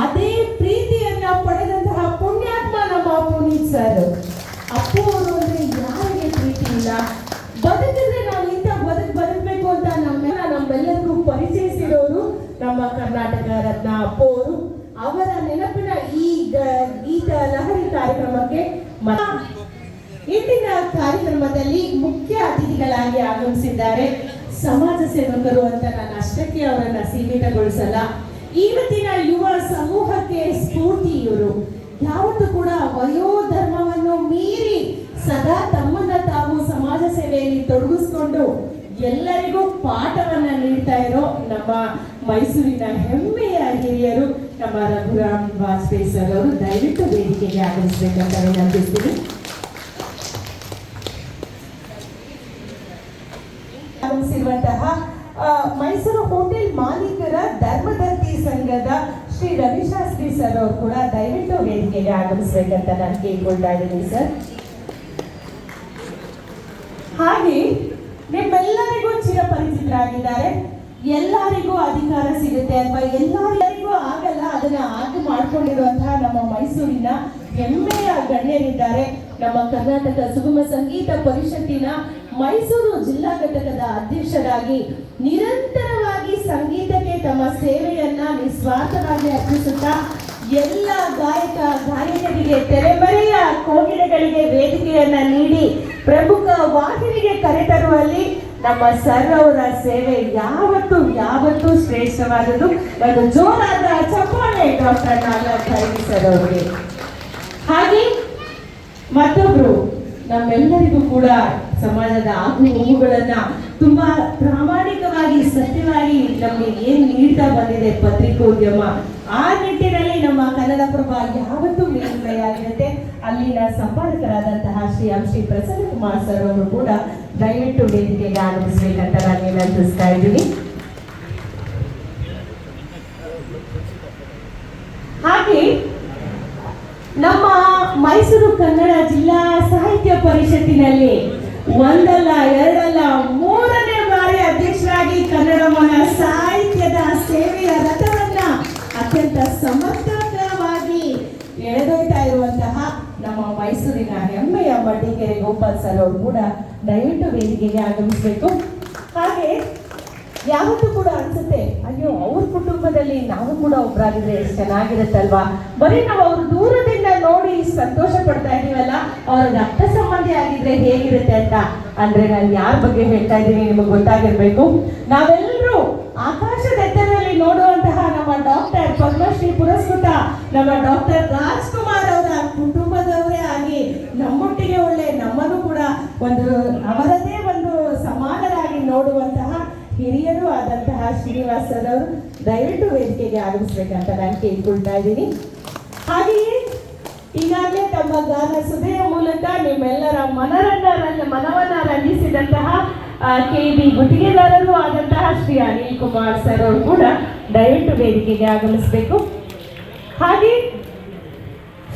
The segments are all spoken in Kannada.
ಅದೇ ಪ್ರೀತಿಯನ್ನ ಪಡೆದಂತಹ ಪುಣ್ಯಾತ್ಮ ನಮ್ಮ ಪುನೀತ್ ಸರ್. ಅಪ್ಪು ಅವರು ಅಂದ್ರೆ ಯಾರಿಗೆ ಪ್ರೀತಿ ಇಲ್ಲ? ಬದುಕಿದ್ರೆ ನಾವು ಇಂಥ ಬದುಕು ಬದುಕಬೇಕು ಅಂತ ನಮ್ಮ ನಮ್ಮೆಲ್ಲರಿಗೂ ಪರಿಚಯಿಸಿರೋರು ನಮ್ಮ ಕರ್ನಾಟಕ ರತ್ನ ಅಪ್ಪು ಅವರು. ಅವರ ನೆನಪಿನ ಈ ಗೀತ ಲಹರಿ ಕಾರ್ಯಕ್ರಮಕ್ಕೆ ಇಂದಿನ ಕಾರ್ಯಕ್ರಮದಲ್ಲಿ ಮುಖ್ಯ ಅತಿಥಿಗಳಾಗಿ ಆಗಮಿಸಿದ್ದಾರೆ. ಸಮಾಜ ಸೇವಕರು ಅಂತ ನಾನು ಅಷ್ಟಕ್ಕೆ ಅವರನ್ನ ಸೀಮಿತಗೊಳಿಸಲ್ಲ. ಇವತ್ತಿನ ಯುವ ಸಮೂಹಕ್ಕೆ ಸ್ಫೂರ್ತಿ ಇವರು ಯಾವತ್ತೂ ಕೂಡ ವಯೋಧರ್ಮವನ್ನು ಮೀರಿ ಸದಾ ತಮ್ಮನ್ನ ತಾವು ಸಮಾಜ ಸೇವೆಯಲ್ಲಿ ತೊಡಗಿಸ್ಕೊಂಡು ಎಲ್ಲರಿಗೂ ಪಾಠವನ್ನ ನೀಡ್ತಾ ಇರೋ ನಮ್ಮ ಮೈಸೂರಿನ ಹೆಮ್ಮೆಯ ಹಿರಿಯರು ನಮ್ಮ ರಘುರಾಮ್ ವಾಜಪೇಯಿ ಸರ್ ಅವರು, ದಯವಿಟ್ಟು ವೇದಿಕೆಗೆ ಆಗಮಿಸಬೇಕಂತ ವಿನಂತಿಸ್ತೀನಿ ಆಗಮಿಸಿರುವಂತಹ ಮೈಸೂರು ಹೋಟೆಲ್ ಮಾಲೀಕರ ಧರ್ಮದರ್ತಿ ಸಂಘದ ಶ್ರೀ ರವಿಶಾಸ್ತ್ರಿ ಸರ್ ಅವರು ಕೂಡ ದಯವಿಟ್ಟು ವೇದಿಕೆಗೆ ಆಗಮಿಸಬೇಕಂತ ನಾನು ಕೇಳ್ಕೊಳ್ತಾ ಇದ್ದೀನಿ, ಸರ್. ಹಾಗೆ ನಿಮ್ಮೆಲ್ಲರಿಗೂ ಚಿರಪರಿಚಿತರಾಗಿದ್ದಾರೆ. ಎಲ್ಲರಿಗೂ ಅಧಿಕಾರ ಸಿಗುತ್ತೆ ಅಥವಾ ಎಲ್ಲರಿಗೂ ಆಗಲ್ಲ, ಅದನ್ನ ಆಗಿ ಮಾಡ್ಕೊಂಡಿರುವಂತಹ ನಮ್ಮ ಮೈಸೂರಿನ ಹೆಮ್ಮೆಯ ಗಣ್ಯರಿದ್ದಾರೆ. ನಮ್ಮ ಕರ್ನಾಟಕ ಸುಗಮ ಸಂಗೀತ ಪರಿಷತ್ತಿನ ಮೈಸೂರು ಜಿಲ್ಲಾ ಘಟಕದ ಅಧ್ಯಕ್ಷರಾಗಿ ನಿರಂತರವಾಗಿ ಸಂಗೀತಕ್ಕೆ ತಮ್ಮ ಸೇವೆಯನ್ನ ನಿಸ್ವಾರ್ಥವಾಗಿ ಅರ್ಪಿಸುತ್ತಾ ಎಲ್ಲ ಗಾಯಕ ಗಾಯಕರಿಗೆ ತೆರೆಮರೆಯ ಕೋಗಿಲೆಗಳಿಗೆ ವೇದಿಕೆಯನ್ನ ನೀಡಿ ಪ್ರಮುಖ ವಾಹಿನಿಗೆ ಕರೆತರುವಲ್ಲಿ ನಮ್ಮ ಸರ್ ಅವರ ಸೇವೆ ಯಾವತ್ತು ಯಾವತ್ತೂ ಶ್ರೇಷ್ಠವಾದದ್ದು. ಒಂದು ಜೋರಾದ ಚಪ್ಪಾಳೆ ಡಾಕ್ಟರ್ ನಾಗರಾಜ್ ಸರ್ ಅವರಿಗೆ. ಹಾಗೆ ಮತ್ತೊಬ್ರು ನಮ್ಮೆಲ್ಲರಿಗೂ ಕೂಡ ಸಮಾಜದ ಆಗು ಹೋಗುಗಳನ್ನ ತುಂಬಾ ಪ್ರಾಮಾಣಿಕವಾಗಿ, ಸತ್ಯವಾಗಿ ನಮಗೆ ಏನ್ ನೀಡ್ತಾ ಬಂದಿದೆ ಪತ್ರಿಕೋದ್ಯಮ, ಆ ನಿಟ್ಟಿನಲ್ಲಿ ನಮ್ಮ ಕನ್ನಡ ಪ್ರಭ ಯಾವತ್ತೂ ಮೇಲ್ಮೆಯಾಗಿರುತ್ತೆ. ಅಲ್ಲಿನ ಸಂಪಾದಕರಾದಂತಹ ಶ್ರೀ ಶ್ರೀ ಪ್ರಸನ್ನ ಕುಮಾರ್ ಸರ್ ಅವರು ಕೂಡ ದಯವಿಟ್ಟು ವೇದಿಕೆಗೆ ಆಗಮಿಸ್ಬೇಕಂತ ನಾನು ವಿನಂತಿಸ್ತಾ ಇದ್ದೀನಿ. ಹಾಗೆ ನಮ್ಮ ಮೈಸೂರು ಕನ್ನಡ ಜಿಲ್ಲಾ ಸಾಹಿತ್ಯ ಪರಿಷತ್ತಿನಲ್ಲಿ ಒಂದಲ್ಲ, ಎರಡಲ್ಲ, ಮೂರನೇ ಬಾರಿ ಅಧ್ಯಕ್ಷರಾಗಿ ಕನ್ನಡವನ್ನ ಸಾಹಿತ್ಯದ ಸೇವೆಯ ರಥವನ್ನ ಅತ್ಯಂತ ಸಮರ್ಥವಾಗಿ ಎಳೆದೊಯ್ತಾ ಇರುವಂತಹ ನಮ್ಮ ಮೈಸೂರಿನ ಹೆಮ್ಮೆಯ ಬಡ್ಡಿಗೆರೆ ಗೋಪಾಲ್ ಸರ್ ಅವರು ಕೂಡ ದಯವಿಟ್ಟು ವೇದಿಕೆಗೆ ಆಗಮಿಸಬೇಕು. ಹಾಗೆ ಯಾವತ್ತೂ ಕೂಡ ಅನ್ಸುತ್ತೆ, ಅಯ್ಯೋ, ಅವ್ರ ಕುಟುಂಬದಲ್ಲಿ ನಾವು ಕೂಡ ಒಬ್ಬರಾಗಿದ್ರೆ ಚೆನ್ನಾಗಿರುತ್ತಲ್ವಾ? ಬರೀ ನಾವು ಅವ್ರ ದೂರದಿಂದ ನೋಡಿ ಸಂತೋಷ ಪಡ್ತಾ ಇದೀವಲ್ಲ, ಅವ್ರ ರಕ್ತ ಸಂಬಂಧಿ ಆಗಿದ್ರೆ ಹೇಗಿರುತ್ತೆ ಅಂತ ಅಂದ್ರೆ ನಾನು ಯಾರ ಬಗ್ಗೆ ಹೇಳ್ತಾ ಇದ್ದೀನಿ ನಿಮಗೆ ಗೊತ್ತಾಗಿರ್ಬೇಕು. ನಾವೆಲ್ಲರೂ ಆಕಾಶದ ಎತ್ತರದಲ್ಲಿ ನೋಡುವಂತಹ ನಮ್ಮ ಡಾಕ್ಟರ್ ಪದ್ಮಶ್ರೀ ಪುರಸ್ಕೃತ, ನಮ್ಮ ಡಾಕ್ಟರ್ ರಾಜ್ಕುಮಾರ್ ಅವರ ಕುಟುಂಬದವರೇ ಆಗಿ ನಮ್ಮೊಟ್ಟಿಗೆ ಒಳ್ಳೆ, ನಮ್ಮನ್ನು ಕೂಡ ಒಂದು ಅವರದೇ ಒಂದು ಸಮಾನರಾಗಿ ನೋಡುವಂತಹ ಹಿರಿಯರು ಆದಂತಹ ಶ್ರೀನಿವಾಸರವರು ದಯವಿಟ್ಟು ವೇದಿಕೆಗೆ ಆಗಮಿಸ್ಬೇಕಂತ ನಾನು ಕೇಳ್ಕೊಳ್ತಾ ಇದ್ದೀನಿ. ಹಾಗೆಯೇ ಈಗಾಗಲೇ ತಮ್ಮ ಗಾನ ಸುದೆಯ ಮೂಲಕ ನಿಮ್ಮೆಲ್ಲರ ಮನರನ್ನ ಮನವನ್ನ ರಂಜಿಸಿದಂತಹ ಕೆ ಬಿ ಗುತ್ತಿಗೆದಾರರು ಆದಂತಹ ಶ್ರೀ ಅನಿಲ್ ಕುಮಾರ್ ಸರ್ ಅವರು ಕೂಡ ದಯವಿಟ್ಟು ವೇದಿಕೆಗೆ ಆಗಮಿಸಬೇಕು. ಹಾಗೆ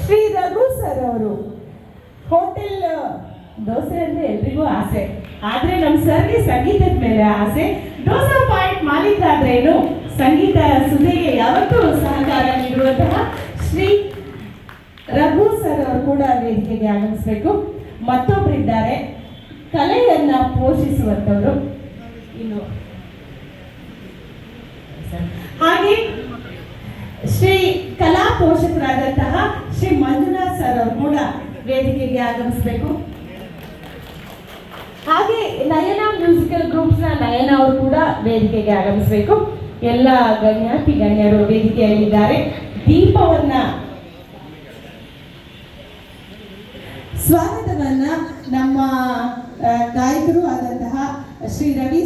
ಶ್ರೀ ರಘು ಸರ್ ಅವರು ಹೋಟೆಲ್ ದೋಸೆ ಅಂದ್ರೆ ಎಲ್ರಿಗೂ ಆಸೆ. ಆದ್ರೆ ನಮ್ಮ ಸರ್ಗೆ ಸಂಗೀತದ ಮೇಲೆ ಆಸೆ. ದೋಸೆ ಪಾಯಿಂಟ್ ಮಾಲೀಕ ಆದ್ರೇನು ಸಂಗೀತ ಸುದೆಗೆ ಯಾವತ್ತೂ ಸಹಕಾರ ನೀಡುವಂತಹ ಶ್ರೀ ಕೂಡ ವೇದಿಕೆಗೆ ಆಗಮಿಸಬೇಕು ಮತ್ತೊಬ್ಬರಿದ್ದಾರೆ ಕಲೆಯನ್ನ ಪೋಷಿಸುವಂತವರು ಇನ್ನು. ಹಾಗೆ ಶ್ರೀ ಕಲಾ ಪೋಷಕರಾದಂತಹ ಶ್ರೀ ಮಂಜುನಾಥ್ ಸರ್ ಅವರು ಕೂಡ ವೇದಿಕೆಗೆ ಆಗಮಿಸಬೇಕು. ಹಾಗೆ ನಯನ ಮ್ಯೂಸಿಕಲ್ ಗ್ರೂಪ್ಸ್ನ ನಯನ ಅವರು ಕೂಡ ವೇದಿಕೆಗೆ ಆಗಮಿಸಬೇಕು. ಎಲ್ಲ ಗಣ್ಯಾತಿ ಗಣ್ಯರು ವೇದಿಕೆಯಲ್ಲಿದ್ದಾರೆ. ದೀಪವನ್ನ ಸ್ವಾಗತವನ್ನ ನಮ್ಮ ಗಾಯಕರು ಆದಂತಹ ಶ್ರೀ ರವಿ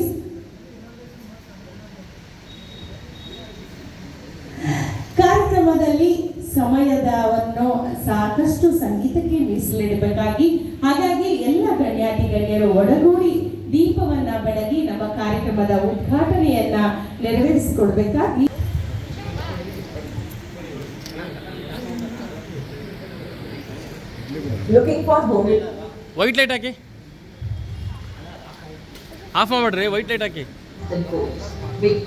ಕಾರ್ಯಕ್ರಮದಲ್ಲಿ ಸಮಯದವನ್ನು ಸಾಕಷ್ಟು ಸಂಗೀತಕ್ಕೆ ಮೀಸಲಿಡಬೇಕಾಗಿ, ಹಾಗಾಗಿ ಎಲ್ಲ ಗಣ್ಯಾತಿ ಗಣ್ಯರು ಒಡಗೂಡಿ ದೀಪವನ್ನ ಬೆಳಗಿ ನಮ್ಮ ಕಾರ್ಯಕ್ರಮದ ಉದ್ಘಾಟನೆಯನ್ನ ನೆರವೇರಿಸಿಕೊಡ್ಬೇಕಾಗಿ looking for home white light hockey of ಮಾಡ್ರಿ white light hockey the goals. Big